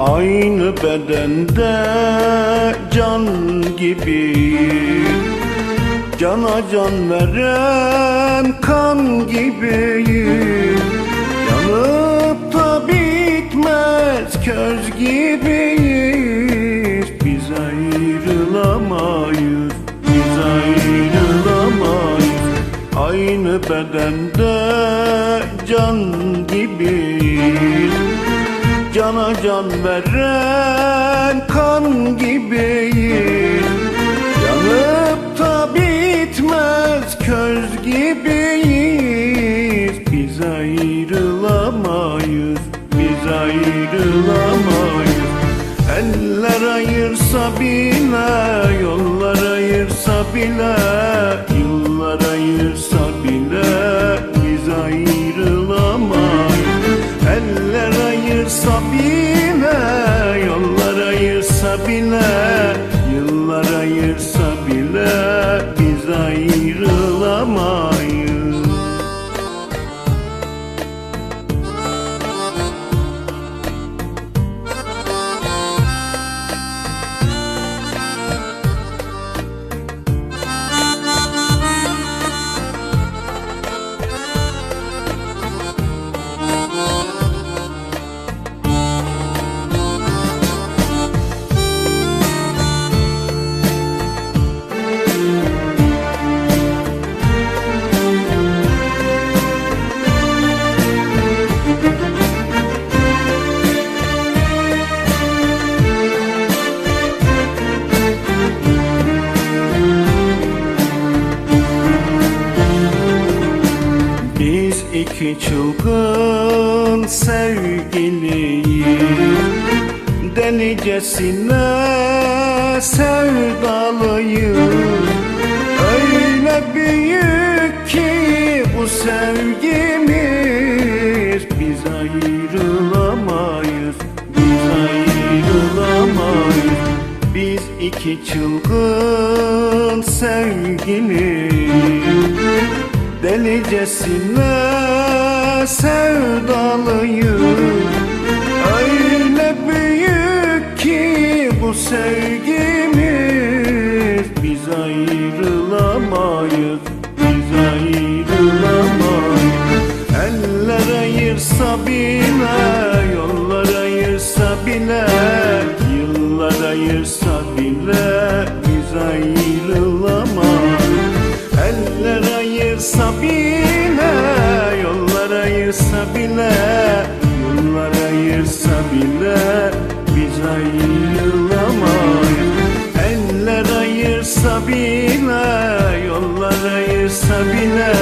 Aynı bedende can gibi. Cana can veren kan gibiyiz Yanıp da bitmez köz gibiyiz. Biz ayrılamayız, biz ayrılamayız. Aynı bedende can gibiyiz Cana can veren kan gibiyiz Yanıp da bitmez köz gibiyiz. Biz ayrılamayız, biz ayrılamayız. Eller ayırsa bile, yollar ayırsa bile Biz iki çılgın sevgiliyiz. Delicesine sevdalıyız. Öyle büyük ki bu sevgimiz. Biz ayrılamayız, biz ayrılamayız. Biz iki çılgın sevgiliyiz Delicesine sevdalıyım. Öyle büyük ki bu sevgimiz. Biz ayrılamayız, biz ayrılamayız. Eller ayırsa bile, yollar ayırsa bile Yıllar ayırsa ayırsa bile, yollar ayırsa bile Yıllar ayırsa bile biz ayrılamayız. Eller ayırsa bile, yollar ayırsa bile